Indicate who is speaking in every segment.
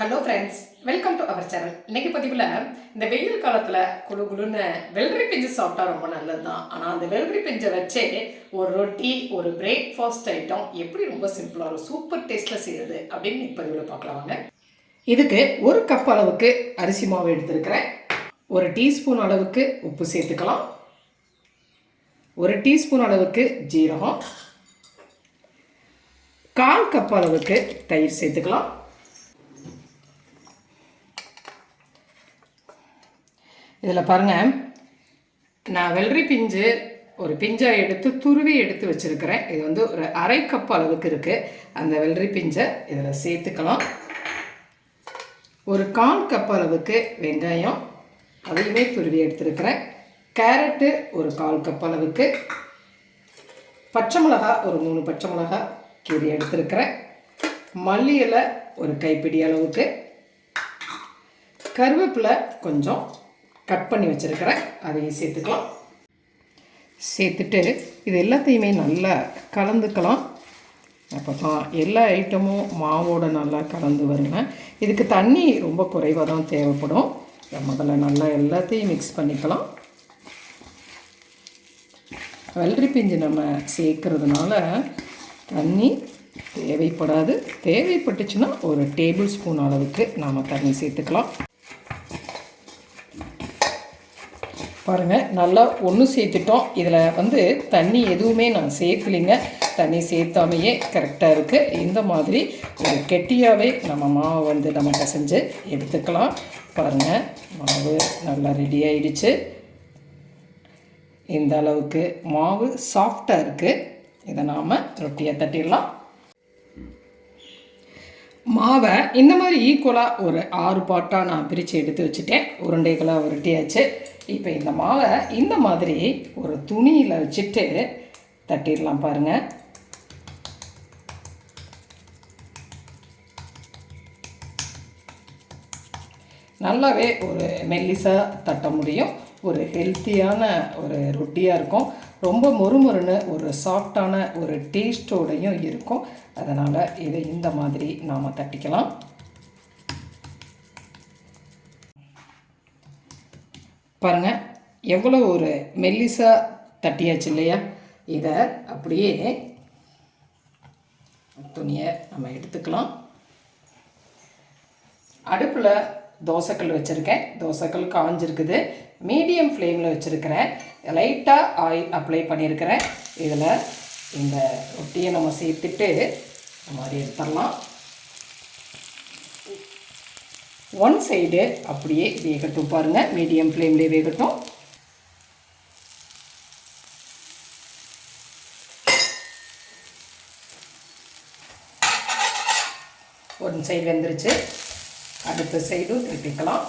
Speaker 1: Hello friends welcome to our channel இன்னைக்கு பதிவில் இந்த வெயில் காலத்தில் குழு குழுன்னு வெள்ளரி பிஞ்சு சாப்பிட்டா ரொம்ப நல்லது தான் ஆனால் அந்த வெள்ளரி பிஞ்சை வச்சே ஒரு ரொட்டி ஒரு பிரேக்ஃபாஸ்ட் ஐட்டம் எப்படி ரொம்ப சிம்பிளாக ஒரு சூப்பர் டேஸ்ட்டில் செய்யுது அப்படின்னு இப்பதிவில் பதிவில் இதுக்கு ஒரு கப் அளவுக்கு அரிசி மாவு எடுத்துருக்கிறேன். ஒரு டீஸ்பூன் அளவுக்கு உப்பு சேர்த்துக்கலாம். ஒரு டீஸ்பூன் அளவுக்கு ஜீரகம். கால் கப் அளவுக்கு தயிர் சேர்த்துக்கலாம். இதில் பாருங்கள் நான் வெள்ளரி பிஞ்சு ஒரு பிஞ்சை எடுத்து துருவி எடுத்து வச்சுருக்கிறேன். இது வந்து ஒரு அரை கப் அளவுக்கு இருக்குது அந்த வெள்ளரி பிஞ்சை இதில் சேர்த்துக்கலாம். ஒரு கால் கப் அளவுக்கு வெங்காயம் அதையுமே துருவி எடுத்துருக்கிறேன். கேரட்டு ஒரு கால் கப் அளவுக்கு. பச்சை மிளகா ஒரு மூணு பச்சை மிளகா கீரி எடுத்துருக்கிறேன். மல்லி இலை ஒரு கைப்பிடி அளவுக்கு. கருவேப்பிலை கொஞ்சம் கட் பண்ணி வச்சுருக்கிறேன் அதையும் சேர்த்துக்கலாம். சேர்த்துட்டு இது எல்லாத்தையுமே நல்லா கலந்துக்கலாம். அப்போ தான் எல்லா ஐட்டமும் மாவோடு நல்லா கலந்து வருங்க. இதுக்கு தண்ணி ரொம்ப குறைவாக தான் தேவைப்படும். முதல்ல நல்லா எல்லாத்தையும் மிக்ஸ் பண்ணிக்கலாம். வெள்ளரி பிஞ்சு நம்ம சேர்க்கறதுனால தண்ணி தேவைப்படாது. தேவைப்பட்டுச்சுன்னா ஒரு டேபிள் ஸ்பூன் அளவுக்கு நாம் தண்ணி சேர்த்துக்கலாம். பாருங்கள் நல்லா ஒன்று சேர்த்துட்டோம். இதில் வந்து தண்ணி எதுவுமே நான் சேர்க்கலைங்க. தண்ணி சேர்த்தாமையே கரெக்டாக இருக்குது இந்த மாதிரி ஒரு கெட்டியாகவே நம்ம மாவை வந்து நம்ம பிசைஞ்சு எடுத்துக்கலாம். பாருங்கள் மாவு நல்லா ரெடி ஆயிடுச்சு. இந்த அளவுக்கு மாவு சாஃப்டாக இருக்குது இதை நாம் ரொட்டியை தட்டிடலாம். மாவை இந்த மாதிரி ஈக்குவலாக ஒரு ஆறு பாட்டாக நான் பிரித்து எடுத்து வச்சுட்டேன். உருண்டைகளாக உருட்டியாச்சு. இப்போ இந்த மாவை இந்த மாதிரி ஒரு துணியில் வச்சுட்டு தட்டிடலாம் பாருங்கள் நல்லாவே ஒரு மெல்லிசாக தட்ட முடியும். ஒரு ஹெல்த்தியான ஒரு ரொட்டியாக இருக்கும். ரொம்ப மொறுமொறுன்னு ஒரு சாஃப்டான ஒரு டேஸ்ட்டோடையும் இருக்கும். அதனால் இதை இந்த மாதிரி நாம் தட்டிக்கலாம். பாருங்கள் எவ்வளோ ஒரு மெல்லிசாக தட்டியாச்சு இல்லையா? இதை அப்படியே துணியை நம்ம எடுத்துக்கலாம். அடுப்பில் தோசைக்கல் வச்சுருக்கேன். தோசைக்கல் காஞ்சிருக்குது. மீடியம் ஃப்ளேமில் வச்சுருக்கிறேன். லைட்டாக ஆயில் அப்ளை பண்ணியிருக்கிறேன் இதில் இந்த ரொட்டியை நம்ம சேர்த்துட்டு இந்த மாதிரி எடுத்துடலாம். ஒன் சைடு அப்படியே வேகட்டும் பாருங்கள் மீடியம் ஃப்ளேம்லேயே வேகட்டும் ஒன் சைடு வெந்துருச்சு. அடுத்த சைடும் திருப்பிக்கலாம்.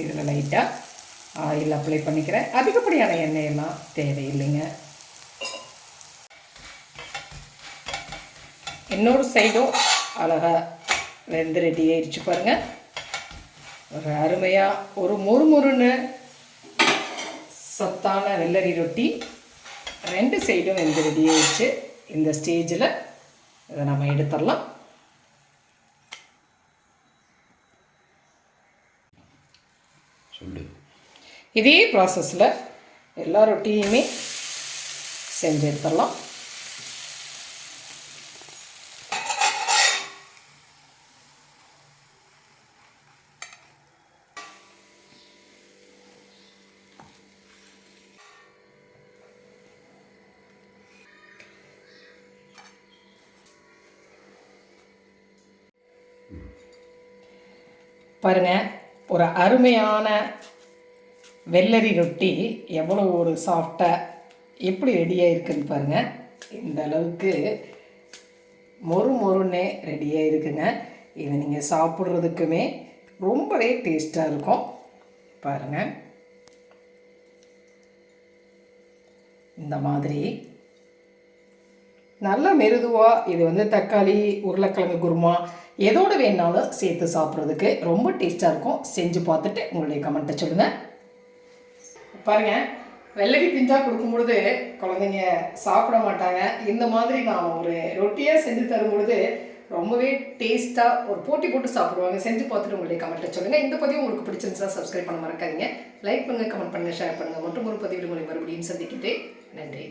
Speaker 1: இதில் லைட்டாக ஆயில் அப்ளை பண்ணிக்கிறேன். அதிகப்படியான எண்ணெயெல்லாம் தேவையில்லைங்க. இன்னொரு சைடும் அழகாக வெந்து ரெடி ஆயிடுச்சு பாருங்கள் ஒரு அருமையாக ஒரு முறுமுறுன்னு சத்தான வெள்ளரி ரொட்டி ரெண்டு சைடும் வெந்து ரெடி ஆயிடுச்சு. இந்த ஸ்டேஜில் இதை நம்ம எடுத்துடலாம். இதே ப்ராசஸில் எல்லா ரொட்டியுமே செஞ்சு எடுத்துடலாம். பாருங்க ஒரு அருமையான வெள்ளரி ரொட்டி எவ்வளோ ஒரு சாஃப்டாக எப்படி ரெடியாக இருக்குதுன்னு பாருங்கள் இந்த அளவுக்கு மொறு மொறுன்னே ரெடியாக இருக்குங்க. இதை நீங்கள் சாப்பிட்றதுக்குமே ரொம்பவே டேஸ்ட்டாக இருக்கும். பாருங்கள் இந்த மாதிரி நல்லா மெருதுவாக இது வந்து தக்காளி உருளைக்கிழங்கு குருமா எதோடு வேணாலும் சேர்த்து சாப்பிட்றதுக்கு ரொம்ப டேஸ்ட்டாக இருக்கும். செஞ்சு பார்த்துட்டு உங்களுடைய கமெண்ட்டை சொல்லுங்கள் பாருங்கள் வெள்ளரி பிஞ்சா கொடுக்கும் பொழுது குழந்தைங்க சாப்பிட மாட்டாங்க. இந்த மாதிரி நான் ஒரு ரொட்டியாக செஞ்சு தரும் பொழுது ரொம்பவே டேஸ்ட்டாக ஒரு போட்டி போட்டு சாப்பிடுவாங்க. செஞ்சு பார்த்துட்டு உங்களுடைய கமெண்ட்டை சொல்லுங்கள் இந்த பதிவு உங்களுக்கு பிடிச்சிருந்துச்சா சப்ஸ்கிரைப் பண்ண மறக்காதீங்க. லைக் பண்ணுங்கள் கமெண்ட் பண்ணுங்கள் ஷேர் பண்ணுங்கள் மற்றும் ஒரு பதிவு உங்களை மறுபடியும் சந்திக்கிட்டு நன்றி.